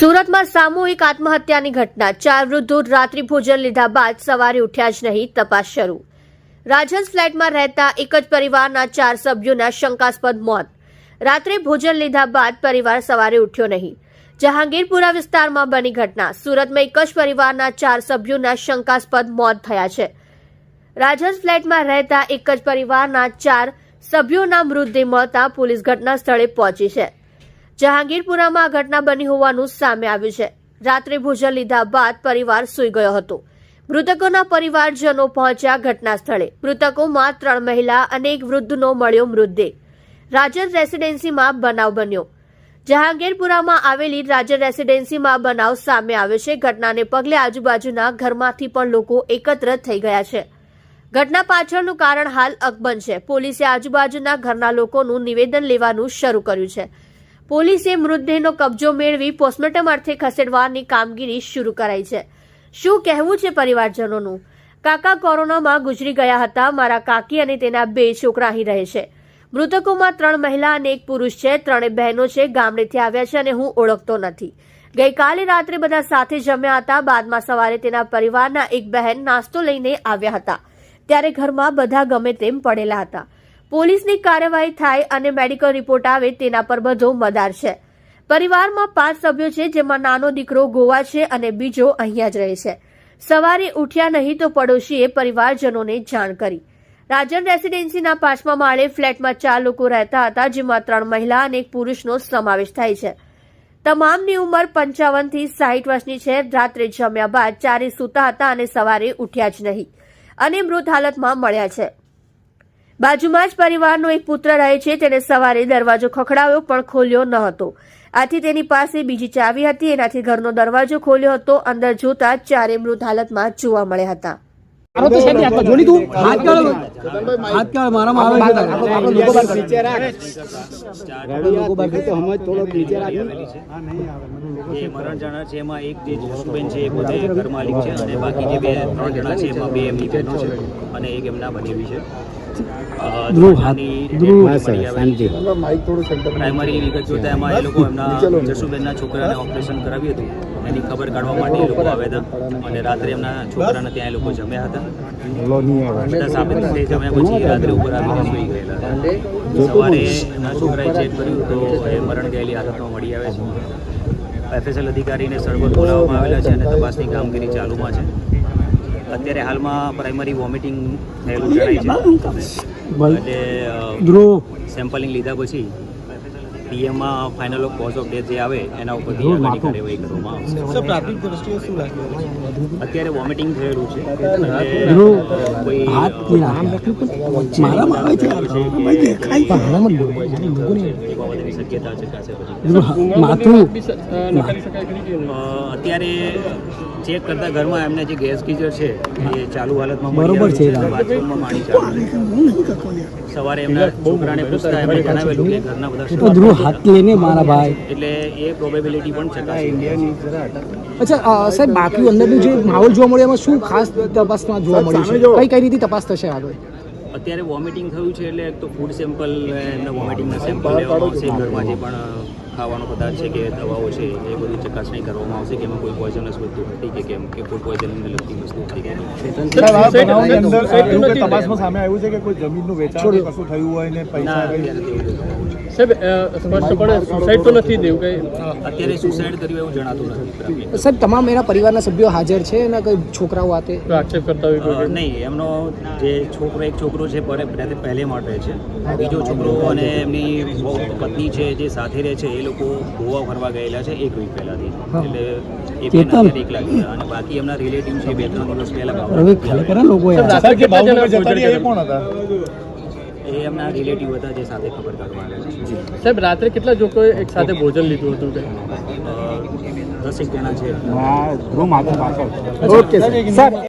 સુરતમાં સામૂહિક આત્મહત્યાની ઘટના. ચાર વૃદ્ધો રાત્રિ ભોજન લીધા બાદ સવારે ઉઠ્યા જ નહીં, તપાસ શરૂ. રાજન ફ્લેટમાં રહેતા એક જ પરિવારના ચાર સભ્યોના શંકાસ્પદ મોત. રાત્રે ભોજન લીધા બાદ પરિવાર સવારે ઉઠ્યો નહીં. જહાંગીરપુરા વિસ્તારમાં બની ઘટના. સુરતમાં એક જ પરિવારના ચાર સભ્યોના શંકાસ્પદ મોત થયા છે. રાજન ફ્લેટમાં રહેતા એક જ પરિવારના ચાર સભ્યોના મૃતદેહ મળતા પોલીસ ઘટના સ્થળે પહોંચી છે. જહાંગીરપુરામાં આ ઘટના બની હોવાનું સામે આવ્યું છે. રાત્રે ભોજન લીધા બાદ પરિવાર સૂઈ ગયો હતો. મૃતકોના પરિવારજનો પહોંચ્યા ઘટના સ્થળે મૃતકોમાં ત્રણ મહિલા અને એક વૃદ્ધનો મળ્યો મૃતદેહ. રાજન રેસીડેન્સીમાં બનાવ બન્યો. જહાંગીરપુરામાં આવેલી રાજન રેસીડેન્સીમાં બનાવ સામે આવ્યો છે. ઘટનાને પગલે આજુબાજુના ઘરમાંથી પણ લોકો એકત્ર થઈ ગયા છે. ઘટના પાછળનું કારણ હાલ અકબંધ છે. પોલીસે આજુબાજુના ઘરના લોકોનું નિવેદન લેવાનું શરૂ કર્યું છે. પોલીસે મૃતદેહનો કબજો મેળવી પોસ્ટમોર્ટમ અર્થે ખસેડવાની કામગીરી શરૂ કરાઈ છે. શું કહેવું છે પરિવારજનોનું? કાકા કોરોનામાં ગુજરી ગયા હતા. મારા કાકી અને તેના બે છોકરા અહીં રહે છે. મૃતકોમાં ત્રણ મહિલા અને એક પુરુષ છે. ત્રણે બહેનો છે. ગામડેથી આવ્યા છે અને હું ઓળખતો નથી. ગઈકાલે રાત્રે બધા સાથે જમ્યા હતા. બાદમાં સવારે તેના પરિવારના એક બહેન નાસ્તો લઈને આવ્યા હતા. ત્યારે ઘરમાં બધા ગમે તેમ પડેલા હતા. પોલીસની કાર્યવાહી થાય અને મેડિકલ રિપોર્ટ આવે તેના પર બધો મદાર છે. પરિવારમાં પાંચ સભ્યો છે, જેમાં નાનો દીકરો ગોવા છે અને બીજો અહીંયા જ રહે છે. સવારે ઉઠ્યા નહીં તો પડોશીએ પરિવારજનોને જાણ કરી. રાજન રેસીડેન્સીના પાંચમા માળે ફ્લેટમાં ચાર લોકો રહેતા હતા, જેમાં ત્રણ મહિલા અને એક પુરુષનો સમાવેશ થાય છે. તમામની ઉંમર પંચાવનથી સાહીઠ વર્ષની છે. રાત્રે જમ્યા બાદ ચારે સૂતા હતા અને સવારે ઉઠ્યા જ નહીં અને મૃત હાલતમાં મળ્યા છે. બાજુમાં જ પરિવારનો એક પુત્ર રહે છે તેને સવારે દરવાજો ખખડાવ્યો પણ ખોલ્યો ન હતો. આથી તેની પાસે બીજી ચાવી હતી એનાથી ઘરનો દરવાજો ખોલ્યો હતો અંદર જોતા ચારે મૃત હાલતમાં જોવા મળ્યા હતા. મારો તો સાહેબ હાથમાં જોડી તું. હાથ કાઢો હાથ કાઢ મારામાં આવે છે આપણો લોકો બાર નીચે રાખ. લોકો બાર તો હમજ થોડોક નીચે રાખ. જે મરણ જણા છે એમાં એક જે જસુબેન છે એ પોતે ઘર માલિક છે અને બાકી જે બે ત્રણ જણા છે એમાં બે એમની બહેનો છે અને એક એમના બનેવી છે. ધ્રુવ, ધ્રુવ. પ્રાઇમરી વિગત જોતા એમાં એ લોકો એમના જસુબેનના છોકરાને ઓપરેશન કરાવ્યું હતું. એની ખબર કાઢવા માટે એ લોકો આવ્યા હતા અને રાત્રે એમના છોકરાને ત્યાં એ લોકો જમ્યા હતા. બધા સાબિત થઈ જમ્યા પછી રાત્રે ઉપર આવીને સૂઈ ગયેલા હતા. સવારે એમના છોકરાએ ચેક કર્યું તો એ મરણ ગયેલી હાલતમાં મળી આવે છે. એફએસએલ અધિકારીને સ્થળ બોલાવવામાં આવેલા છે અને તપાસની કામગીરી ચાલુમાં છે. અત્યારે હાલમાં પ્રાઇમરી વોમિટિંગ થયેલું જણાય છે એટલે સેમ્પલિંગ લીધા પછી પીએમમાં ફાઇનલ કોઝ ઓફ ડેથ જે આવે એના ઉપરથી આગળની કાર્યવાહી કરવામાં આવશે અત્યારે વોમિટિંગ થયેલું છે. અત્યારે ચેક કરતા ઘરમાં એમને જે ગેસ ગીઝર છે એ ચાલુ હાલતમાં બરોબર છે, બાથરૂમમાં પાણી ચાલુ સવારે એમના છોકરાને પૂછતા એમણે જણાવેલું કે ઘરના બધા ધ્રુવ હાથ લઈને મારા ભાઈ. એટલે એ પ્રોબેબિલિટી પણ ચકાસી. અચ્છા અ, સાહેબ બાકી અંદરનું જે માહોલ જોવા મળ્યો એમાં શું ખાસ તપાસમાં જોવા મળ્યું છે? કઈ કઈ રીતે તપાસ થશે આગળ? અત્યારે વોમિટિંગ થયું છે એટલે એક તો ફૂડ સેમ્પલ એમના વોમિટિંગના સેમ્પલ લેવામાં આવશે ઘરમાં જે પણ ખાવાનો પદાર્થ છે કે દવાઓ છે એ બધી ચકાસણી કરવામાં આવશે કે એમાં કોઈ પોઈઝનસ વસ્તુ હતી કે કેમ કે કોઈ પોઈઝનને લગતી વસ્તુ હતી કે તપાસમાં સામે આવ્યું છે કે કોઈ જમીનનું વેચાણ કશું થયું હોય ને પૈસા અત્યારે તેવું નથી. સાહેબ સ્પષ્ટપણે સુસાઇડ તો નથી દેવું કઈ. અત્યારે સુસાઇડ કર્યું એવું જણાતું નથી. સાહેબ તમામ એના પરિવારના સભ્યો હાજર છે એના કોઈ છોકરાઓ આતે? આક્ષેપ કરતા હોય નહીં એમનો જે છોકરો એક છોકરો છે પહેલે પહેલે માટે છે. બીજો છોકરો અને એમની પત્ની છે જે સાથે રહે છે એ લોકો ગોવા ફરવા ગયેલા છે એક વીક પહેલાથી. એટલે એ બેન ચેતન. અત્યારે એકલા ગયા. અને બાકી એમના રિલેટિવ છે બે ત્રણ દિવસ પહેલા હવે ખરેખર આ લોકો યાર સાહેબ જે કેટલા જણા ભાવનગર જતા રહ્યા એ ભોજન કોણ હતા? એ એમના રિલેટિવ હતા જે સાથે ખબર કાઢવા આવ્યા છે. સાહેબ રાત્રે કેટલા લોકોએ એક સાથે ભોજન લીધું હતું કે અ, દસેક જણા છે. Okay sir